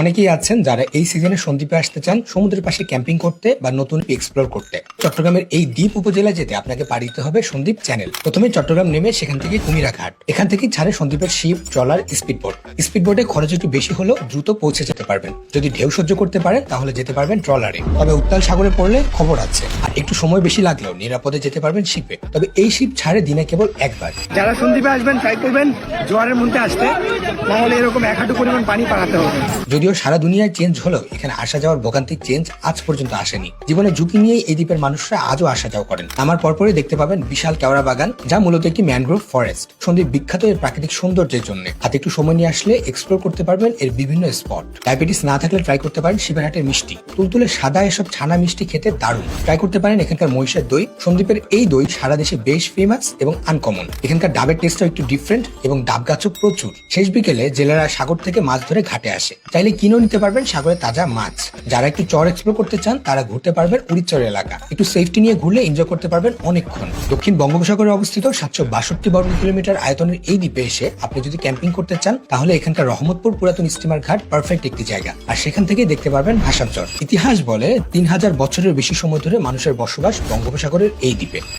অনেকেই আছেন যারা এই সিজনে সন্দ্বীপে আসতে চান সমুদ্রের পাশে ক্যাম্পিং করতে বা নতুন এক্সপ্লোর করতে। চট্টগ্রামের এই দ্বীপ উপজেলা যেতে আপনাকে পাড়ি দিতে হবে সন্দ্বীপ চ্যানেল প্রথমে চট্টগ্রাম নেমে সেখান থেকে কুমিরা ঘাট এখান থেকেই ছাড়ে সন্দ্বীপের ship trawler speed boat speed বোটে খরচ একটু বেশি হলেও দ্রুত পৌঁছে যেতে পারবেন। যদি ঢেউ সহ্য করতে পারেন তাহলে যেতে পারবেন ট্রলারে। তবে উত্তাল সাগরে পড়লে খবর আছে। আর একটু সময় বেশি লাগলেও নিরাপদে যেতে পারবেন শিপে। তবে এই শিপ ছাড়ে দিনে কেবল একবার। যারা সন্দীপে আসবেন ট্রাই করবেন জোয়ারের মধ্যে আসতে। না হলে এরকম এক হাঁটু পরিমাণ পানি পাড়াতে হবে। যদিও সারা দুনিয়ায় চেঞ্জ হলেও এখানে আসা যাওয়ার ভোগান্তিক চেঞ্জ আজ পর্যন্ত আসেনি। জীবনে ঝুঁকি নিয়ে এই দ্বীপের মানুষরা আজও আসা যাওয়া করেন। আমার পরপরই দেখতে পাবেন বিশাল কেওড়া বাগান, যা মূলত একটি ম্যানগ্রোভ ফরেস্ট সন্দ্বীপ বিখ্যাত এর প্রাকৃতিক সৌন্দর্যের জন্য। হাতে একটু সময় নিয়ে আসলে এক্সপ্লোর করতে পারবেন এর বিভিন্ন স্পট ডায়াবেটিস না থাকলে ট্রাই করতে পারেন শিবেরহাটের মিষ্টি। তুলতুলে সাদা এসব ছানা মিষ্টি খেতে দারুণ। ট্রাই করতে পারেন এখানকার মহিষের দই। সন্দ্বীপের এই দই সারা দেশে বেশ ফেমাস এবং আনকমন এখানকার ডাবের টেস্টও একটু ডিফারেন্ট এবং ডাব গাছও প্রচুর। শেষ বিকেলে জেলেরা সাগর থেকে মাছ ধরে ঘাটে আসে। চাইলে কিনেও নিতে পারবেন সাগরে তাজা মাছ। যারা একটু চর এক্সপ্লোর করতে চান, তারা ঘুরতে পারবেন উড়িচর এলাকা। একটু সেফটি নিয়ে ঘুরলে এনজয় করতে পারবেন অনেকক্ষণ। দক্ষিণ বঙ্গোপসাগরে অবস্থিত সাতশো বাষট্টি বর্গ কিলোমিটার আয়তনের এই দ্বীপে এসে আপনি যদি ক্যাম্পিং করতে চান, তাহলে এখানকার রহমতপুর পুরাতন স্টিমার ঘাট পারফেক্ট একটি জায়গা। আর সেখান থেকে দেখতে পারবেন ভাষাচর ইতিহাস বলে তিন হাজার বছরের বেশি সময় ধরে মানুষের বসবাস বঙ্গোপসাগরের এই দ্বীপে।